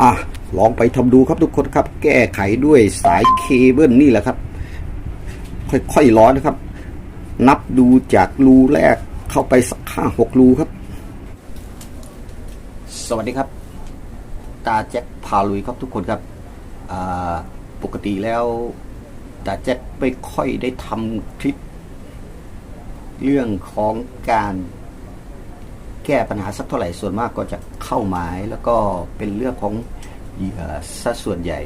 อะลองไปทำดูครับทุกคนครับ แก้ไขด้วยสายเคเบิลนี่แหละครับ ค่อยๆร้อนนะครับ นับดูจากรูแรกเข้าไปสักห้าหกรูครับ สวัสดีครับ ตาแจ็คพาลุยครับทุกคนครับปกติแล้วตาแจ็คไม่ค่อยได้ทำคลิป เรื่องของการ แก้ปัญหาสักเท่าไหร่ส่วนมากก็จะเข้าหมายแล้วก็เป็นเรื่องของเหยื่อซะส่วนใหญ่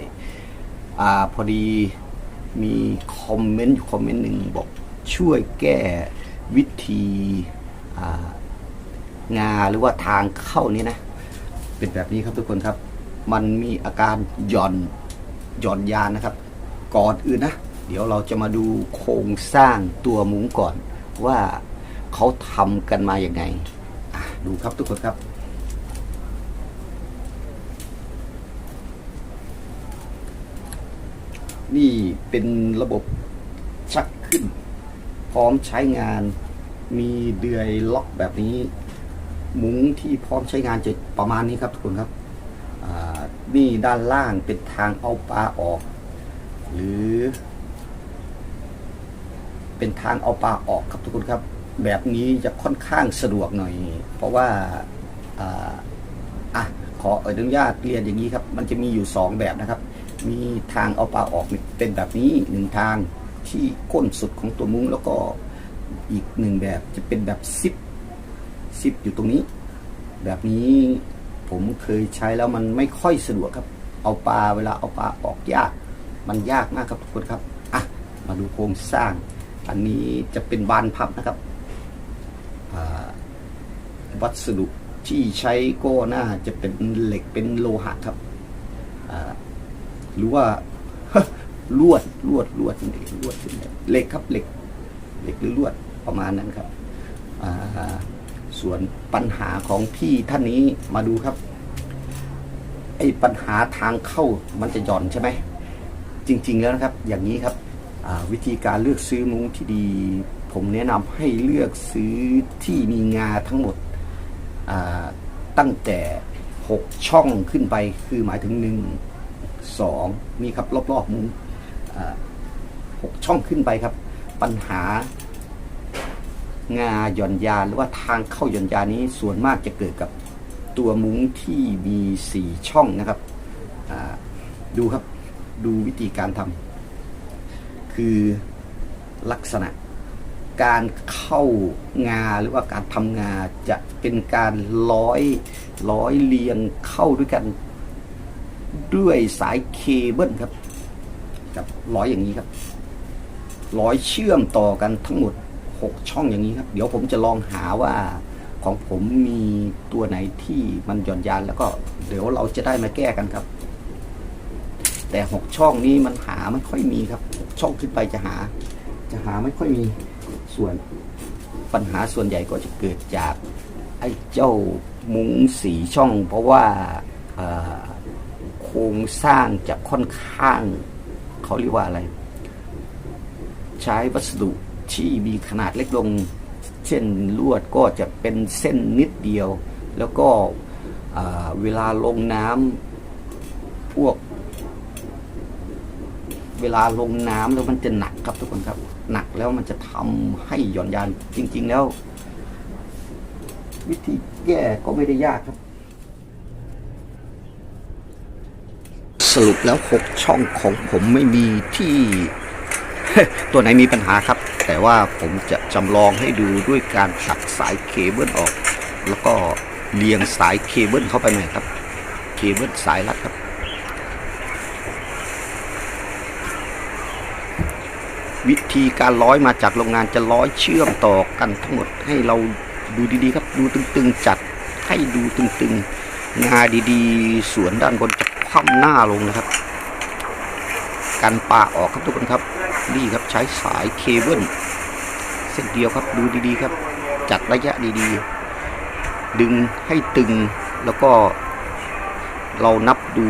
อพอดีมีคอมเมนต์อยู่คอมเมนต์หนึ่งบอกช่วยแก้วิธีอ่างาหรือว่าทางเข้านี้นะ เป็นแบบนี้ครับทุกคนครับ มันมีอาการหย่อนหย่อนยานนะครับ ก่อนอื่นนะ เดี๋ยวเราจะมาดูโครงสร้างตัวมุ้งก่อนว่าเขาทำกันมาอย่างไง ดูครับทุกคนครับ นี่เป็นระบบชักขึ้น พร้อมใช้งาน มีเดือยล็อกแบบนี้ มุ้งที่พร้อมใช้งานจะประมาณนี้ครับทุกคนครับนี่ด้านล่างเป็นทางเอาปลาออก หรือ เป็นทางเอาปลาออกครับทุกคนครับ แบบนี้จะค่อนข้างสะดวกหน่อย เพราะว่าอ่าอะขออนุญาตเรียนอย่างนี้ครับ มันจะมีอยู่สองแบบนะครับ มีทางเอาปลาออกเป็นแบบนี้หนึ่งทางที่ก้นสุดของตัวมุ้งแล้วก็อีกหนึ่งแบบจะเป็นแบบซิปซิปอยู่ตรงนี้ แบบนี้ผมเคยใช้แล้วมันไม่ค่อยสะดวกครับ เอาปลาเวลาเอาปลาออกยาก มันยากมากครับทุกคนครับอะมาดูโครงสร้าง อันนี้จะเป็นบานพับนะครับ วัสดุที่ใช้ก็น่าจะเป็นเหล็กเป็นโลหะครับหรือว่าลวดลวดลวดลวดเหล็กครับเหล็กเหล็กหรือลวดประมาณนั้นครับส่วนปัญหาของพี่ท่านนี้มาดูครับไอ้ปัญหาทางเข้ามันจะหย่อนใช่ไหมจริง ๆ แล้วนะครับ อย่างนี้ครับวิธีการเลือกซื้อมุ้งที่ดี ผมแนะนำให้เลือกซื้อที่มีงาทั้งหมด ตั้งแต่ 6 ช่องขึ้นไปคือหมายถึง 1 2นี่ครับรอบๆมุ้งหกช่องขึ้นไปครับ ปัญหางาหย่อนยานหรือว่าทางเข้าหย่อนยานนี้ส่วนมากจะเกิดกับตัวมุ้งที่มีสี่ช่องนะครับดูครับดูวิธีการทำคือลักษณะ การเข้างาหรือว่าการทำงาจะเป็นการร้อยร้อยเรียงเข้าด้วยกัน ด้วยสายเคเบิลครับกับร้อยอย่างนี้ครับร้อยเชื่อมต่อกันทั้งหมด 6 ช่องอย่างนี้ครับ เดี๋ยวผมจะลองหาว่าของผมมีตัวไหนที่มันหย่อนยานแล้วก็เดี๋ยวเราจะได้มาแก้กันครับ แต่ 6 ช่องนี้มันหาไม่ค่อยมีครับ ช่องขึ้นไปจะหา จะหาไม่ค่อยมี ส่วนปัญหาส่วนใหญ่ก็จะเกิดจากไอ้เจ้ามุ้งสีช่อง เพราะว่าโครงสร้างจะค่อนข้าง เขาเรียกว่าอะไร ใช้วัสดุที่มีขนาดเล็กลง เช่นลวดก็จะเป็นเส้นนิดเดียว แล้วก็เวลาลงน้ำพวก เวลาลงน้ำแล้วมันจะหนักครับทุกคนครับ หนักแล้วมันจะทำให้หย่อนยานจริง ๆ แล้ว วิธีแก้ก็ไม่ได้ยากครับ สรุปแล้วหกช่องของผมไม่มีที่ ตัวไหนมีปัญหาครับ แต่ว่าผมจะจำลองให้ดูด้วยการตัดสายเคเบิลออก แล้วก็เรียงสายเคเบิลเข้าไปหน่อยครับ เคเบิลสายรัดครับ วิธีการร้อยมาจากโรงงานจะร้อยเชื่อมต่อกันทั้งหมดให้เราดูดีๆครับดูตึงๆจัดให้ดูตึงๆงาดีๆ สวนด้านบนจะคว่ำหน้าลงนะครับกันปลาออกครับทุกคนครับนี่ครับใช้สายเคเบิลเส้นเดียวครับดูดีๆครับ จัดระยะดีๆ ดึงให้ตึงแล้วก็เรานับดู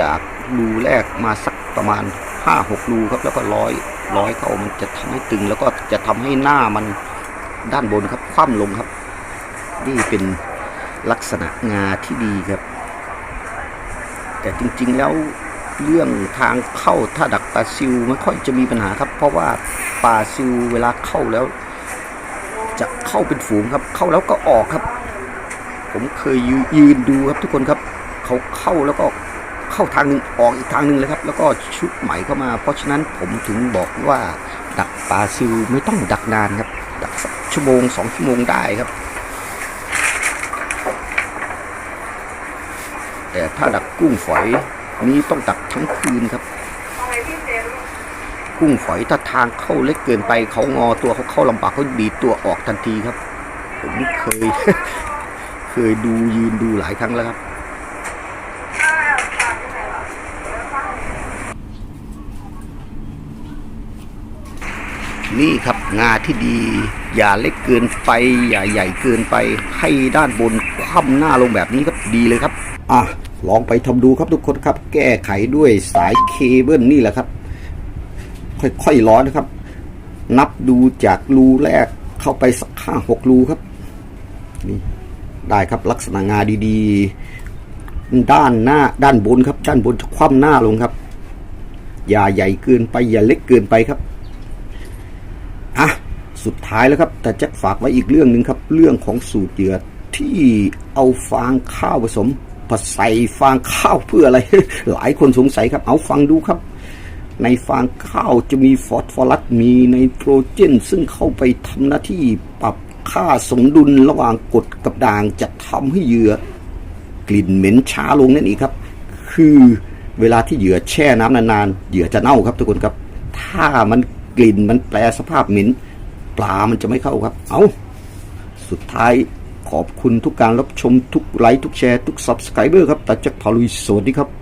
จากรูแรกมาสักประมาณ ห้าหกรูครับแล้วก็ร้อยร้อยเข้ามันจะทำให้ตึงแล้วก็จะทำให้หน้ามันด้านบนครับ คว่ำลงครับ นี่เป็นลักษณะงาที่ดีครับ แต่จริงๆแล้วเรื่องทางเข้าถ้าดักปลาซิวไม่ค่อยจะมีปัญหาครับ เพราะว่าปลาซิวเวลาเข้าแล้ว จะเข้าเป็นฝูงครับ เข้าแล้วก็ออกครับ ผมเคยยืนดูครับทุกคนครับ เขาเข้าแล้วก็ เข้าทางหนึ่งออกอีกทางหนึ่งเลยครับ แล้วก็ชุดใหม่เข้ามา เพราะฉะนั้นผมถึงบอกว่าดักปลาซิวไม่ต้องดักนานครับ ดักชั่วโมงสองชั่วโมงได้ครับ แต่ถ้าดักกุ้งฝอยนี้ต้องดักทั้งคืนครับกุ้งฝอยถ้าทางเข้าเล็กเกินไปเขางอตัวเขาเข้าลำบากเขาดีตัวออกทันทีครับ ผมเคย เคยดูยืนดูหลายครั้งแล้วครับ นี่ครับงาที่ดี อย่าเล็กเกินไป อย่าใหญ่เกินไป ให้ด้านบนคว่ำหน้าลงแบบนี้ครับดีเลยครับอะลองไปทำดูครับทุกคนครับ แก้ไขด้วยสายเคเบิลนี่แหละครับ ค่อยๆร้อนนะครับ นับดูจากรูแรกเข้าไปสักห้าหกรูครับนี่ได้ครับลักษณะงาดีๆ ด้านหน้าด้านบนครับ ด้านบนจะคว่ำหน้าลงครับ อย่าใหญ่เกินไปอย่าเล็กเกินไปครับ สุดท้ายแล้วครับ แต่แจ็คฝากไว้อีกเรื่องหนึ่งครับ เรื่องของสูตรเหยื่อที่เอาฟางข้าวผสมผใส่ฟางข้าวเพื่ออะไร หลายคนสงสัยครับ เอาฟังดูครับ ในฟางข้าวจะมีฟอสฟอรัสมีไนโตรเจน ซึ่งเข้าไปทำหน้าที่ปรับค่าสมดุลระหว่างกรดกับด่างจะทำให้เหยื่อกลิ่นเหม็นช้าลงนั่นเองครับ คือเวลาที่เหยื่อแช่น้ำนานๆเหยื่อจะเน่าครับทุกคนครับ ถ้ามันกลิ่นมันแปลสภาพเหม็น ปลามันจะไม่เข้าครับ เอาสุดท้ายขอบคุณทุกการรับชมทุกไลค์ทุกแชร์ทุกซับสไครเบอร์ครับตาจากพาลุยสวัสดีครับ